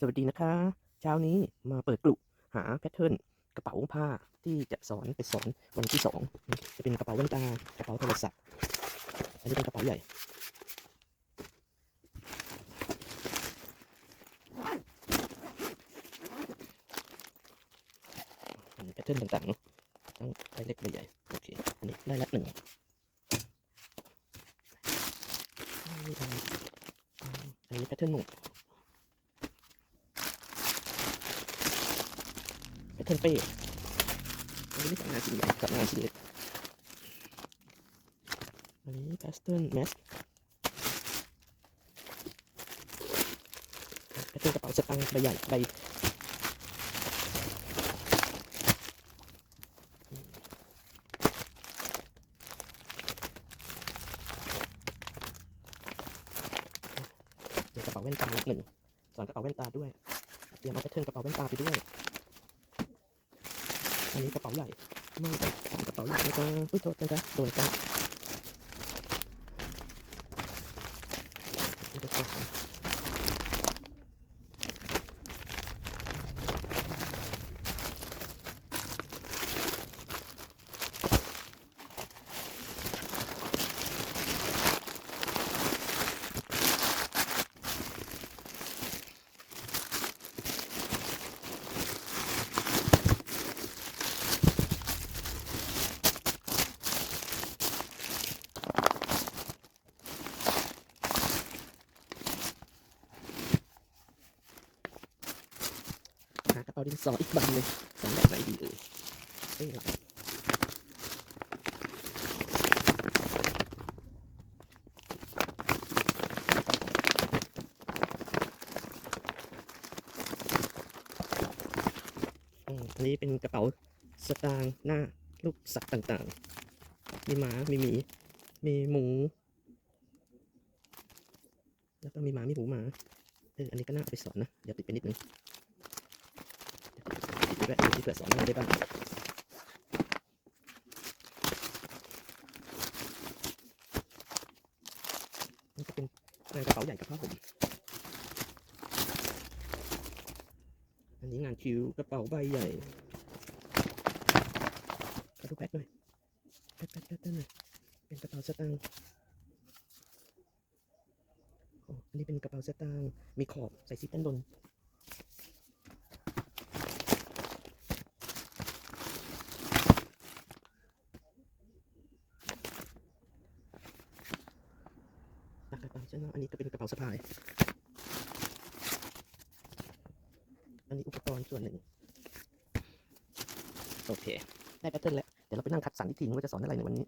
สวัสดีนะคะ เช้านี้มาเปิดกลุ่มหาแพทเทิร์นกระเป๋าผ้าที่จะสอนไปสอนวันที่สองจะเป็นกระเป๋าแว่นตากระเป๋าโทรศัพท์อันนี้เป็นกระเป๋าใหญ่แพทเทิร์นต่างๆเนาะทั้งใบเล็กใบใหญ่โอเคอันนี้ได้ละหนึ่งอันนี้แพทเทิร์นหนึ่ แพท เทิร์นเป้อันนี้ไม่ใช่งานชิ้นใหญ่กับงานชิ้นเล็กอันนี้แพทเทิร์นแมสเทิร์นกระเป๋าสตางค์ใบใหญ่ใบกระเป๋าแว่นตาหนึ่งสอนกระเป๋าแว่นตาด้วยเตรียมเอาแพทเทิร์นกระเป๋าแว่นตาไปด้วย อันนี้กระเป๋าใหญ่ไม่ใช่กระเป๋าใหญ่แล้วก็อุ้ยโทษนะจ๊ะโดนกันนี่ก็ของหากระเป๋าดินสออีกใบหนึ่งสอนแบบไหนดีเอ่ยเอ้ยหลังอันนี้เป็นกระเป๋าสตางค์หน้าลูกสัตว์ต่างๆ มีหมา มีหมี มีหมู แล้วก็มีหมา มีหมูหมา เออ อันนี้ก็น่าไปสอนนะ เดี๋ยวติดไปนิดนึง ดไปด้วยติดเผื่อสอนอะไรได้บ้างนี่ก็เป็นงานกระเป๋าใหญ่กับผ้าห่มอันนี้งานคิวกระเป๋าใบใหญ่กระดูกแพ็คหน่อยแพ็คแพ็คแพ็คหน่อยเป็นกระเป๋าสตางค์โอ้อันนี้เป็นกระเป๋าสตางค์มีขอบใส่ซิปด้านบน กระเป๋าเจ้าอันนี้ก็เป็นกระเป๋าสะพาย อันนี้อุปกรณ์ส่วนหนึ่ง โอเค ได้แพทเทิร์นแล้ว เดี๋ยวเราไปนั่งคัดสรรอีกทีนึงว่าจะสอนอะไรในวันนี้